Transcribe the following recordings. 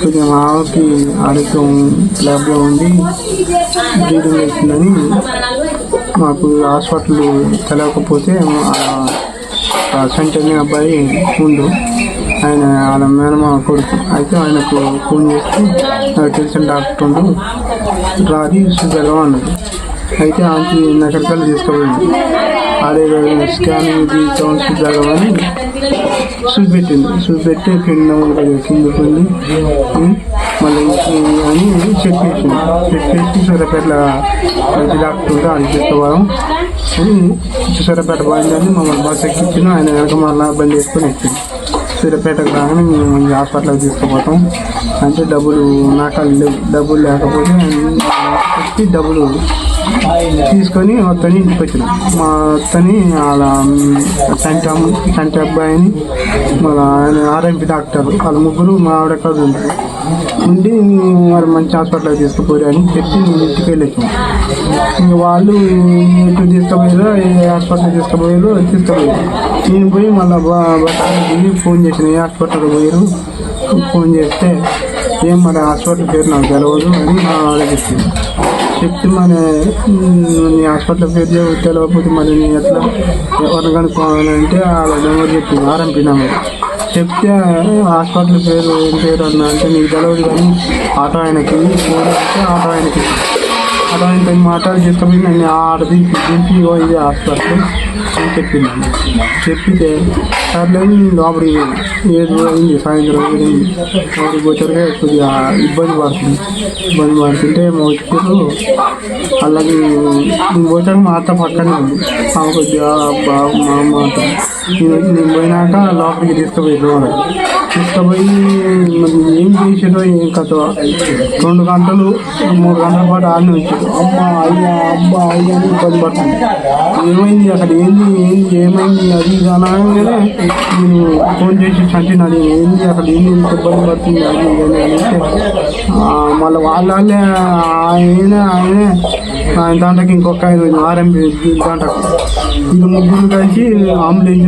కొంచెం ఆమెకి ఆరోగ్యం ల్యాబ్లో ఉండి బ్లీడింగ్ అవుతుందని మాకు హాస్పిటల్ తెలియకపోతే ఆ సెంటర్ని అబ్బాయి ఉండు. ఆయన వాళ్ళ మేనమా కొడుకు. అయితే ఆయనకు ఫోన్ చేస్తే నాకు తెలిసిన డాక్టర్ ఉండు. రాది చూపెడదాం అన్నది అయితే ఆమెకి నగరికల్లా తీసుకుపోయింది. ఆడే స్కానింగ్ తీసుకోవాలి అని చూపెట్టింది చూపెట్టి కింద కింద పోయింది మళ్ళీ అని చెక్ చేసింది చెక్ చేసి సూర్యాపేట మంచి డాక్టర్ ఉంటే అది తీసుకోవడం అని సూర్యాపేట పోయిందని మమ్మల్ని బస్ ఎక్కించిన ఆయన వెనక మళ్ళీ బండి వేసుకొని ఎక్కింది. సూర్యాపేటకు రాగానే మేము హాస్పిటల్కి తీసుకుపోతాం. అంటే డబ్బులు నాకు లేవు. డబ్బులు లేకపోతే వచ్చి డబ్బులు తీసుకొని అతని ఇంటికి వచ్చిన మా అత్తని వాళ్ళ సంటి అమ్మ అబ్బాయిని మళ్ళీ ఆయన ఆర్ఎంపీ డాక్టర్ వాళ్ళ ముగ్గురు మా ఆవిడ కాదు ఉంటారు ఉండి మరి మంచి హాస్పిటల్కి తీసుకుపోయారు అని చెప్పి నేను ఇంటికి వెళ్ళొచ్చాను. ఇంకా వాళ్ళు ఎటు తీసుకుపోయారు ఏ హాస్పిటల్ తీసుకుపోయారు తీసుకుపోయారు. నేను పోయి మళ్ళీ ఫోన్ చేసిన ఏ హాస్పిటల్కి పోయారు? ఫోన్ చేస్తే ఏం మరి హాస్పిటల్ పేరు నాకు తెలియదు అని మా వాళ్ళకి చెప్పింది చెప్తే మరి నీ హాస్పిటల్ పేరు తెలియకపోతే మరి నీ ఎట్లా ఎవరిని కనుక్కోవాలంటే వాళ్ళ నెంబర్ చెప్పింది ఆర్ఎంపీ నెంబర్ చెప్తే హాస్పిటల్ పేరు ఏం పేరు అన్న అంటే నీకు తెలియదు కానీ ఆటో ఆయనకి ఫోన్ వస్తే ఆటో ఆయనకి ఆటో ఆయనతో మాట్లాడి తీసుకుపోయి నన్ను ఆడ దింపి దింపి ఇది హాస్పిటల్. అని చెప్పింది చెప్పితే సర్లే నేను లోపలికి ఏడు అయింది సాయంత్రం ఏడింది లోపలికి వచ్చారుగా కొద్దిగా ఇబ్బంది పడుతుంది. ఇబ్బంది పడుతుంటే మా వచ్చారు అలాగే నేను పోయాక మా అత్త పక్కనే ఉంది. ఆమె కొద్దిగా అబ్బా మా అమ్మ అంట నేను నేను పోయినాక లోపలికి తీసుకుపోయి తీసుకుపోయి ఏం చేసాడో ఏం కథ రెండు గంటలు మూడు గంటల పాటు ఆడిని వచ్చాడు అమ్మ అయ్యా అబ్బా అయ్యా అని ఇబ్బంది పడుతుంది. ఏమైంది అక్కడ? ఏంది? ఏమైంది? అది అనగానే నేను ఫోన్ చేసి చంపినాడు ఏంది అక్కడ ఏంది ఇంత ఇబ్బంది పడుతుంది? అది అని అంటే మళ్ళీ వాళ్ళ వాళ్ళే ఆయన ఆయనే ఆయన దాంట్లోకి ఇంకొక ఆయన ఆర్ఎంపీ దాంట్లోకి ఇది ముగ్గురు కలిసి అంబులెన్స్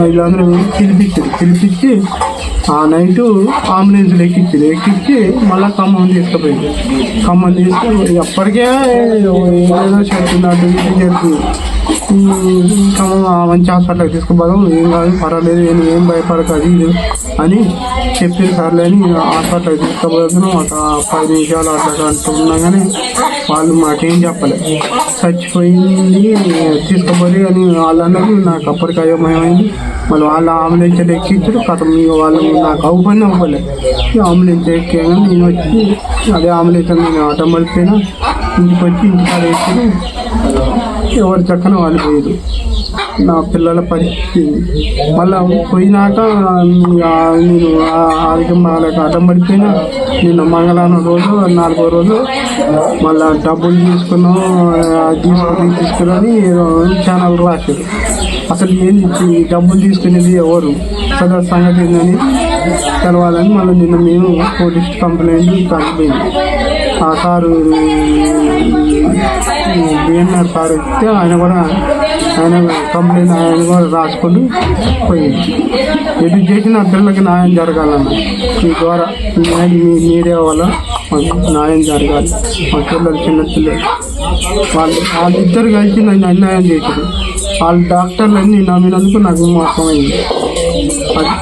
వీళ్ళందరూ పిలిపించారు. పిలిపించి ఆ నైట్ అంబులెన్స్లో ఎక్కించారు. ఎక్కించి మళ్ళీ ఖమ్మం తీసుకుపోయింది ఖమ్మం తీసుకుని ఎప్పటికే ఏదో చెప్తున్నాడు. ఇది చెప్తుంది మంచి హాస్పిటల్కి తీసుకుపోదాం ఏం కాదు పర్వాలేదు ఏం ఏం భయపడదు అది ఇది అని చెప్పి సర్లే అని హాస్పిటల్కి తీసుకుపోతున్నాం ఒక పది నిమిషాలు అట్లా అంటున్నా కానీ వాళ్ళు మాకేం చెప్పలేదు చచ్చిపోయింది తీసుకుపోయి అని వాళ్ళు అన్నారు నాకు అప్పటికి అయోమయమైంది. మళ్ళీ వాళ్ళు ఆంబులెన్స్ ఎక్కించారు కథ వాళ్ళు నాకు అవ్వని అవ్వలేదు ఆంబులెన్స్ ఎక్కాను నేను వచ్చి అదే ఆంబులెన్స్ నేను ఆటో మడిపోయినా ఇంటికి వచ్చి ఇంటికాడ వేసుకుని ఎవరి చక్కన వాళ్ళు పోయారు నా పిల్లల పరిస్థితి. మళ్ళీ పోయినాక ఆ నేను ఆరోగ్యం వాళ్ళకి అడ్డం పడిపోయినా నిన్న మంగళవారం రోజు నాలుగో రోజు మళ్ళీ డబ్బులు తీసుకున్నాం అది తీసుకుని తీసుకుని ఛానల్ రాశారు అసలు ఏంది డబ్బులు తీసుకునేది ఎవరు? సదర్ సంగతి ఏందని తెలవాలని మళ్ళీ నిన్న మేము పోలీస్ కంప్లైంట్ తగ్గిపోయింది ఆ సారు బిఎన్ఆర్ సార్ ఇస్తే ఆయన కూడా ఆయన కంప్లైంట్ ఆయన కూడా రాసుకొని పోయింది ఎటు చేసిన పిల్లలకి న్యాయం జరగాలన్న. మీ ద్వారా మీ మీడియా వల్ల మాకు న్యాయం జరగాలి. మా పిల్లలు చిన్న పిల్లలు. వాళ్ళు వాళ్ళిద్దరు కలిసి నన్ను అన్యాయం చేశారు. వాళ్ళ డాక్టర్లన్నీ నమ్మినందుకు నాకు మోసమైంది అది